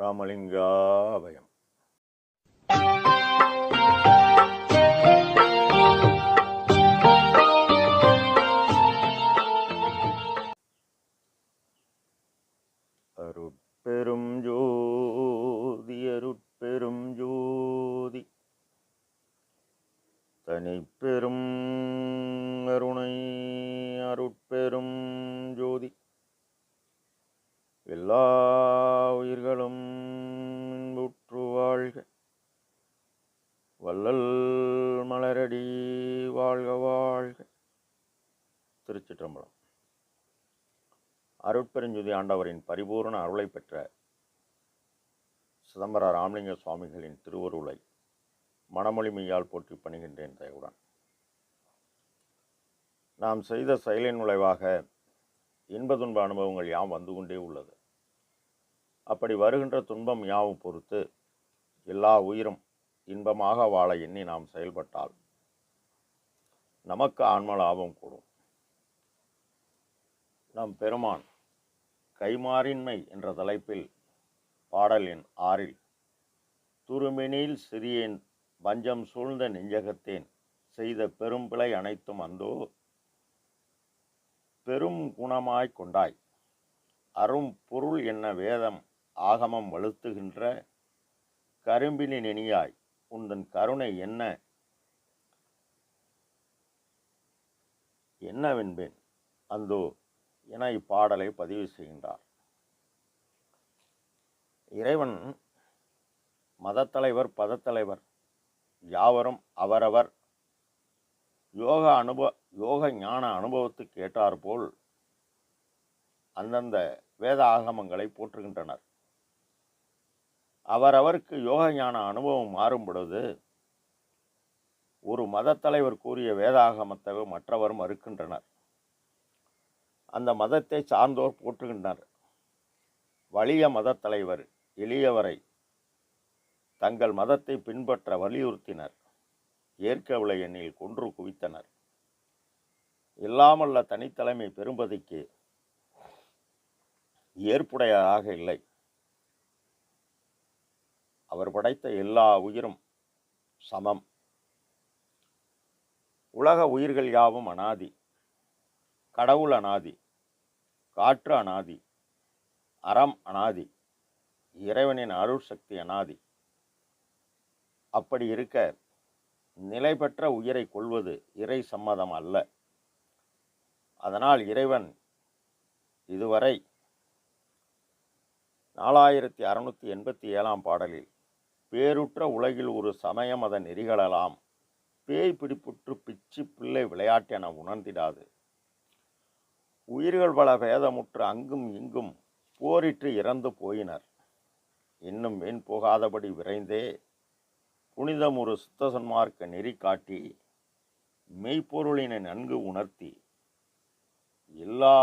ராமலிங்காபயம். அருட்பெரும் ஜோதி அருட்பெரும் ஜோதி. தனிப்பெரும் அருணை அருட்பெரும் எல்லா உயிர்களும் இன்புற்று வாழ்க. வள்ளல் மலரடி வாழ்க வாழ்க. திருச்சிற்றம்பலம். அருட்பெருஞ்சுதி ஆண்டவரின் பரிபூரண அருளை பெற்ற சிதம்பர ராமலிங்க சுவாமிகளின் திருவருளை மனமொழிமையால் போற்றி பணிகின்றேன் தயவுடன். நாம் செய்த செயலின் விளைவாக இன்ப துன்ப அனுபவங்கள் யாம் வந்து கொண்டே உள்ளது. அப்படி வருகின்ற துன்பம் யாவும் பொறுத்து எல்லா உயிரும் இன்பமாக வாழ எண்ணி நாம் செயல்பட்டால் நமக்கு ஆன்ம லாபம் கூடும். நம் பெருமான் கைமாறின்மை என்ற தலைப்பில் பாடல் எண் ஆறில் துருமினில் சிறியேன் பஞ்சம் சூழ்ந்த நெஞ்சகத்தேன் செய்த பெரும்பிழை அனைத்தும் அந்தோ பெரும் குணமாய் கொண்டாய். அரும் பொருள் என்ன வேதம் ஆகமம் வலுத்துகின்ற கரும்பினி நெனியாய் உந்தன் கருணை என்ன? என்னவென்பேன்? அந்தோ என இப்பாடலை பதிவு செய்கின்றார். இறைவன் மதத்தலைவர் பதத்தலைவர் யாவரும் அவரவர் யோக அனுபவ யோக ஞான அனுபவத்துக்கு ஏற்றாற்போல் அந்தந்த வேத ஆகமங்களை போற்றுகின்றனர். அவரவருக்கு யோக ஞான அனுபவம் மாறும் பொழுது ஒரு மதத்தலைவர் கூறிய வேதாகமத்தை மற்றவர் மறுக்கின்றனர். அந்த மதத்தை சார்ந்தோர் போற்றுகின்றனர். வலிய மதத்தலைவர் எளியவரை தங்கள் மதத்தை பின்பற்ற வலியுறுத்தினர். ஏற்கவில்லை எண்ணில் கொன்று குவித்தனர். இல்லாமல்ல தனித்தலைமை பெரும்பதிக்கு ஏற்புடையதாக இல்லை. அவர் படைத்த எல்லா உயிரும் சமம். உலக உயிர்கள் யாவும் அனாதி கடவுள் அனாதி காற்று அனாதி அறம் அனாதி இறைவனின் அருள் சக்தி அனாதி. அப்படி இருக்க நிலை பெற்ற உயிரை கொள்வது இறை சம்மதம் அல்ல. அதனால் இறைவன் இதுவரை நாலாயிரத்தி அறுநூற்றி எண்பத்தி ஏழாம் பாடலில் பேருற்ற உலகில் ஒரு சமயம் அதை நெறிகளலாம். பேய் பிடிப்புற்று பிச்சு பிள்ளை விளையாட்டென உணர்ந்திடாது. உயிர்கள் பல பேதமுற்று அங்கும் இங்கும் போரிட்டு இறந்து போயினர். இன்னும் வெண் போகாதபடி விரைந்தே புனிதம் ஒரு சுத்த சன்மார்க்க நெறி காட்டி மெய்ப்பொருளினை நன்கு உணர்த்தி எல்லா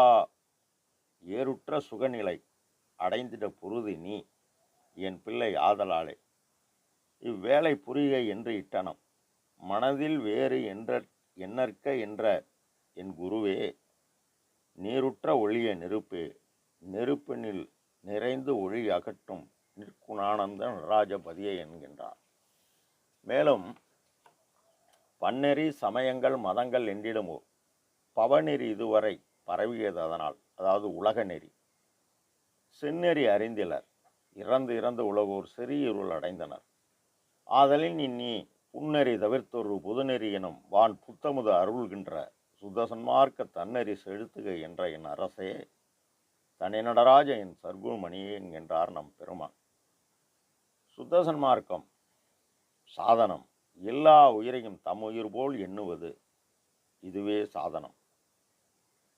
ஏறுற்ற சுகநிலை அடைந்திட பொருது நீ என் பிள்ளை ஆதலாளே இவ்வேலை புரிக என்று இட்டனம். மனதில் வேறு என்ற எண்ணற்க என்ற என் குருவே நீருற்ற ஒளிய நெருப்பே நெருப்பினில் நிறைந்து ஒளி அகற்றும் நிற்குணானந்த ராஜபதியை என்கின்றார். மேலும் பன்னெறி சமயங்கள் மதங்கள் என்றிடுமோ பவநெறி இதுவரை பரவியது அதனால் அதாவது உலக நெறி. செந்நெறி அறிந்திலர் இறந்து இறந்து உலகோர் சிறியிருள் அடைந்தனர். ஆதலின் இன்னி புன்னறி தவிர்த்தொரு புதுநெறி எனும் வான் புத்தமுது அருள்கின்ற சுதசன்மார்க்க தன்னெறி செழுத்துக என்ற என் அரசே தனிநடராஜ என் சர்க்குமணியே என்கின்றார் நம் பெருமான். சுத்தசன்மார்க்கம் சாதனம் எல்லா உயிரையும் தம் உயிர் போல் எண்ணுவது இதுவே சாதனம்.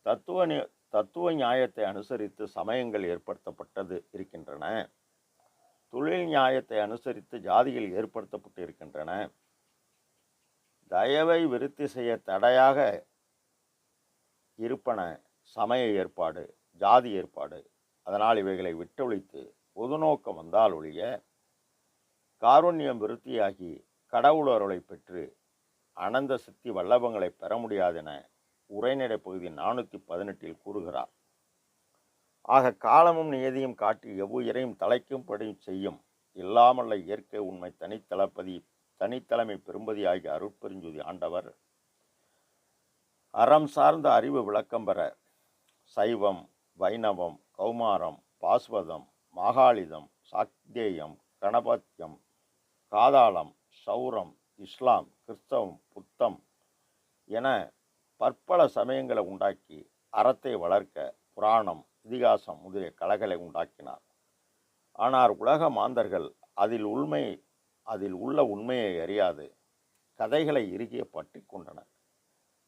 தத்துவ நி- தத்துவ நியாயத்தை அனுசரித்து சமயங்கள் ஏற்படுத்தப்பட்டது இருக்கின்றன. தொழில் நியாயத்தை அனுசரித்து ஜாதிகள் ஏற்படுத்தப்பட்டு இருக்கின்றன தயவை விருத்தி செய்ய தடையாக இருப்பன சமய ஏற்பாடு ஜாதி ஏற்பாடு. அதனால் இவைகளை விட்டொழித்து பொது நோக்கம் வந்தால் ஒழிய காருண்யம் விருத்தியாகி கடவுள் அருளை பெற்று அனந்த சித்தி வல்லபங்களை பெற முடியாதென உரைநடை பகுதி நானூற்றி பதினெட்டில் கூறுகிறார். ஆக காலமும் நியதியும் காட்டி எவ்வுயிரையும் தலைக்கும் படியும் செய்யும். இல்லாமல்ல இயற்கை உண்மை தனித்தளபதி தனித்தலைமை பெரும்பதி ஆகிய அருட்பெருஞ்சுதி ஆண்டவர். அறம் சார்ந்த அறிவு விளக்கம் பெற சைவம் வைணவம் கௌமாரம் பாஸ்வதம் மாகாளிதம் சாக்தேயம் கணபத்தியம் காதாளம் சௌரம் இஸ்லாம் கிறிஸ்தவம் புத்தம் என பற்பல சமயங்களை உண்டாக்கி அறத்தை வளர்க்க புராணம் இதிகாசம் முதலிய கலைகளை உண்டாக்கினார். ஆனால் உலக மாந்தர்கள் அதில் உண்மை அதில் உள்ள உண்மையை அறியாது. கதைகளை இறுகிய பற்றி கொண்டனர்.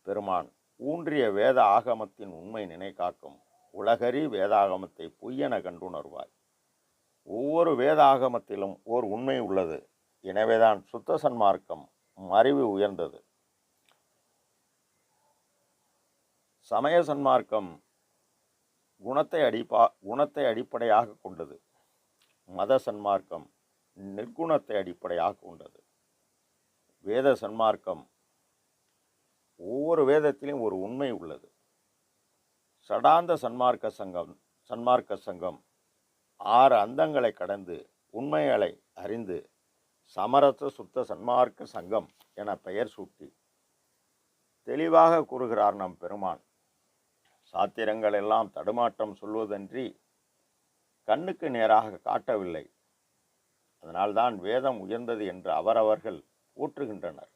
பெருமான் ஊன்றிய வேத ஆகமத்தின் உண்மை நினைக்காக்கும் உலகறி வேதாகமத்தை பொய்யென கண்டுணர்வாய். ஒவ்வொரு வேதாகமத்திலும் ஓர் உண்மை உள்ளது. எனவேதான் சுத்த சன்மார்க்கம் அறிவு உயர்ந்தது. சமய சன்மார்க்கம் குணத்தை அடிப்பா குணத்தை அடிப்படையாக கொண்டது. மத சன்மார்க்கம் நிர்குணத்தை அடிப்படையாக கொண்டது. வேத சன்மார்க்கம் ஒவ்வொரு வேதத்திலும் ஒரு உண்மை உள்ளது. சடாந்த சன்மார்க்க சங்கம் சன்மார்க்க சங்கம் ஆறு அந்தங்களை கடந்து உண்மைகளை அறிந்து சமரச சுத்த சன்மார்க்க சங்கம் என பெயர் சூட்டி தெளிவாக கூறுகிறார் நம் பெருமான். சாத்திரங்கள் எல்லாம் தடுமாற்றம் சொல்வதன்றி கண்ணுக்கு நேராக காட்டவில்லை. அதனால்தான் வேதம் உயர்ந்தது என்று அவரவர்கள் ஊற்றுகின்றனர்.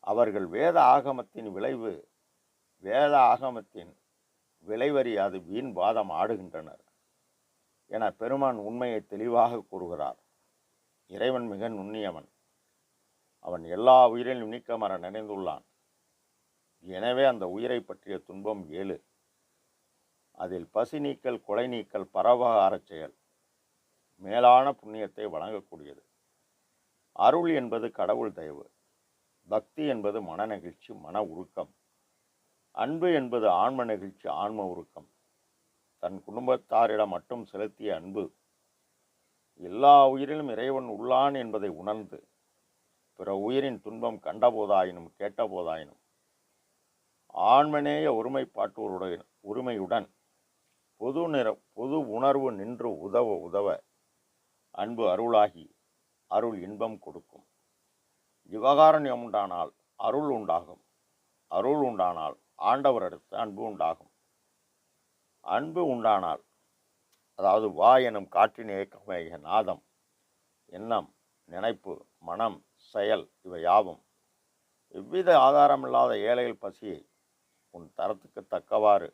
அவர்கள் வேத ஆகமத்தின் விளைவு வேத ஆகமத்தின் விளைவறியாது வீண் வாதம் ஆடுகின்றனர் என பெருமான் உண்மையை தெளிவாக கூறுகிறார். இறைவன் மிக நுண்ணியவன். அவன் எல்லா உயிரிலும் நீக்கமர நினைந்துள்ளான். எனவே அந்த உயிரை பற்றிய துன்பம் ஏழு. அதில் பசி நீக்கல் கொலை நீக்கல் பரவகாரச் செயல் மேலான புண்ணியத்தை வழங்கக்கூடியது. அருள் என்பது கடவுள் தயவு. பக்தி என்பது மன நெகிழ்ச்சி மன உருக்கம். அன்பு என்பது ஆன்ம நெகிழ்ச்சி ஆன்ம உருக்கம். தன் குடும்பத்தாரிடம் மட்டும் செலுத்திய அன்பு எல்லா உயிரிலும் இறைவன் உள்ளான் என்பதை உணர்ந்து பிற உயிரின் துன்பம் கண்டபோதாயினும் கேட்டபோதாயினும் ஆண்மனேய ஒருமைப்பாட்டோருடைய உரிமையுடன் பொது நிற பொது உணர்வு நின்று உதவ உதவ அன்பு அருளாகி அருள் இன்பம் கொடுக்கும். விவகாரண்யம் உண்டானால் அருள் உண்டாகும். அருள் உண்டானால் ஆண்டவரிடத்து அன்பு உண்டாகும். அன்பு உண்டானால் அதாவது வா எனும் காற்றின் இயக்கமேக நாதம் எண்ணம் நினைப்பு மனம் செயல் இவை யாவும் எவ்வித ஆதாரமில்லாத ஏழைகள் பசியை உன் தரத்துக்கு தக்கவாறு.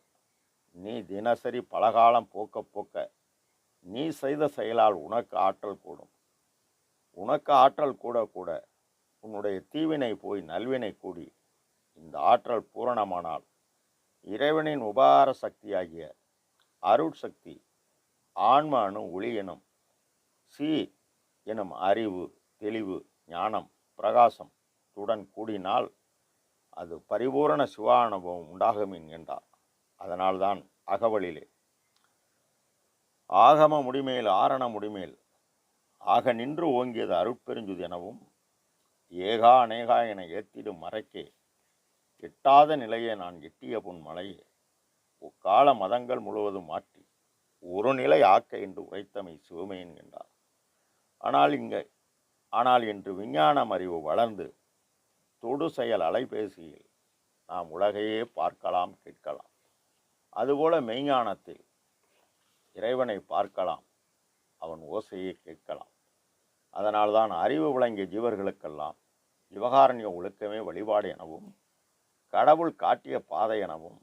நீ தினசரி பலகாலம் போக்க போக்க நீ செய்த செயலால் உனக்கு ஆற்றல் கூடும். உனக்கு ஆற்றல் கூட கூட உன்னுடைய தீவினை போய் நல்வினை கூடி இந்த ஆற்றல் பூரணமானால் இறைவனின் உபகார சக்தியாகிய அருள் சக்தி ஆன்ம அணு ஒளி எனும் சி எனும் அறிவு தெளிவு ஞானம் பிரகாசம் துடன் கூடினால் அது பரிபூரண சிவானுபவம் உண்டாகும் என்கின்றார். அதனால்தான் அகவலிலே ஆகம முடிமேல் ஆரண முடிமேல் ஆக நின்று ஓங்கியது அருட்பெருஞ்சுது எனவும் ஏகா அநேகா என ஏத்திடும் மறைக்கே எட்டாத நிலையை நான் எட்டிய பொன் மலையே உக்கால மதங்கள் முழுவதும் மாற்றி ஒரு நிலை ஆக்க என்று உரைத்தமை சிவமே என்கின்றார். ஆனால் இங்கே ஆனால் இன்று விஞ்ஞானம் அறிவு வளர்ந்து தொடு செயல் அலைபேசியில் நாம் உலகையே பார்க்கலாம் கேட்கலாம். அதுபோல மெய்ஞானத்தில் இறைவனை பார்க்கலாம் அவன் ஓசையை கேட்கலாம். அதனால்தான் அறிவு விளங்கிய ஜீவர்களுக்கெல்லாம் விவகாரண்ய ஒழுக்கமே வழிபாடு எனவும் கடவுள் காட்டிய பாதை எனவும்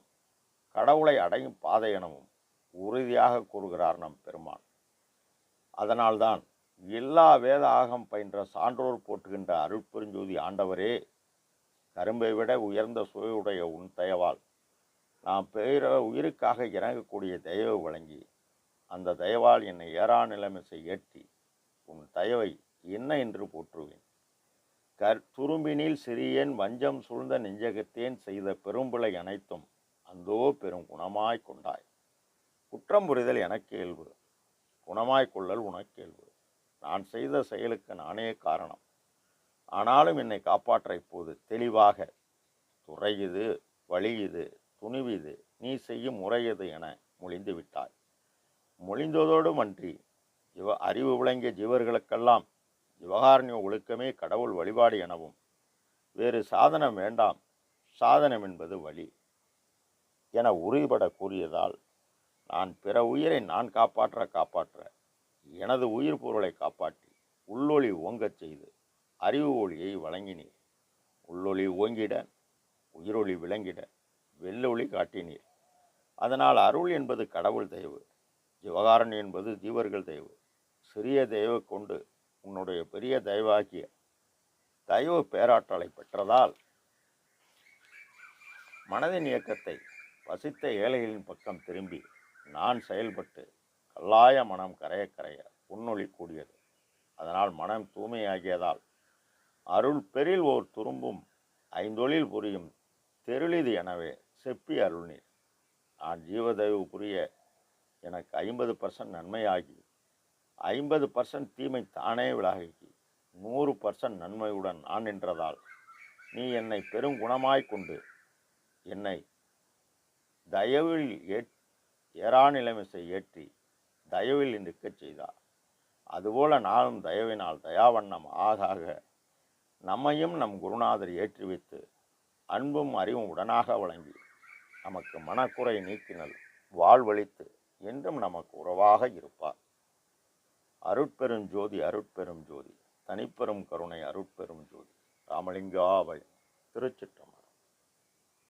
கடவுளை அடையும் பாதை எனவும் உறுதியாக கூறுகிறார் நம் பெருமான். அதனால்தான் எல்லா வேத ஆகம் பயின்ற சான்றோர் போற்றுகின்ற அருட்பெருஞ்சோதி ஆண்டவரே கரும்பை விட உயர்ந்த சுவையுடைய உன் தயவால். நாம் பெயர உயிருக்காக இறங்கக்கூடிய தயவு வழங்கி அந்த தயவால் என்னை ஏறா நிலைமிசை ஏற்றி உன் தயவை என்ன என்று போற்றுவேன். கர் துரும்பினில் சிறியேன் வஞ்சம் சூழ்ந்த நெஞ்சகத்தேன் செய்த பெரும்பிழை அனைத்தும் அந்தோ பெரும் குணமாய் கொண்டாய். குற்றம் புரிதல் எனக்கு இயல்பு குணமாய்க் கொள்ளல் உனக்கு இயல்பு. நான் செய்த செயலுக்கு நானே காரணம். ஆனாலும் என்னை காப்பாற்ற இப்போது தெளிவாக துறை இது வழி இது துணிவு இது நீ செய்யும் முறை இது என மொழிந்து விட்டாய். மொழிந்ததோடு அன்றி இவ அறிவு விளங்கிய ஜீவர்களுக்கெல்லாம் விவகாரணிய ஒழுக்கமே கடவுள் வழிபாடு எனவும் வேறு சாதனம் வேண்டாம் சாதனம் என்பது வழி என உறுதிபட கூறியதால் நான் பிற உயிரை நான் காப்பாற்ற காப்பாற்ற எனது உயிர் பொருளை காப்பாற்றி உள்ளொளி ஓங்கச் செய்து அறிவு ஒளியை வழங்கினீர். உள்ளொளி ஓங்கிட உயிரொளி விளங்கிட வெள்ளொளி காட்டினீர். அதனால் அருள் என்பது கடவுள் தயவு ஜிவகாரன் என்பது ஜீவர்கள் தயவு. சிறிய தயவு கொண்டு உன்னுடைய பெரிய தெய்வாகிய தயவு பேராற்றலை பெற்றதால் மனதின் இயக்கத்தை வசித்த ஏழைகளின் பக்கம் திரும்பி நான் செயல்பட்டு கல்லாய மனம் கரைய கரைய புன்னொழி கூடியது. அதனால் மனம் தூய்மையாகியதால் அருள் பெரில் ஓர் துரும்பும் ஐந்தொழில் புரியும் தெருளிது எனவே செப்பி அருள்நீர். நான் ஜீவதயவு புரிய எனக்கு ஐம்பது பர்சன்ட் நன்மையாகி ஐம்பது பர்சன்ட் தீமை தானே விலகி நூறு பர்சன்ட் நன்மையுடன் நான் நின்றதால் நீ என்னை பெருங்குணமாய்க் கொண்டு என்னை தயவில் ஏற் ஏறா நிலைமிசை ஏற்றி தயவில் நிற்கச் செய்தார். அதுபோல நானும் தயவினால் தயாவண்ணம் ஆக ஆக நம்மையும் நம் குருநாதர் ஏற்றி வைத்து அன்பும் அறிவும் உடனாக வழங்கி நமக்கு மனக்குறை நீக்கினல் வாழ்வழித்து என்றும் நமக்கு உறவாக இருப்பார். அருட்பெரும் ஜோதி அருட்பெரும் ஜோதி. தனிப்பெரும் கருணை அருட்பெரும் ஜோதி. ராமலிங்காவை திருச்சிற்றம்பலம்.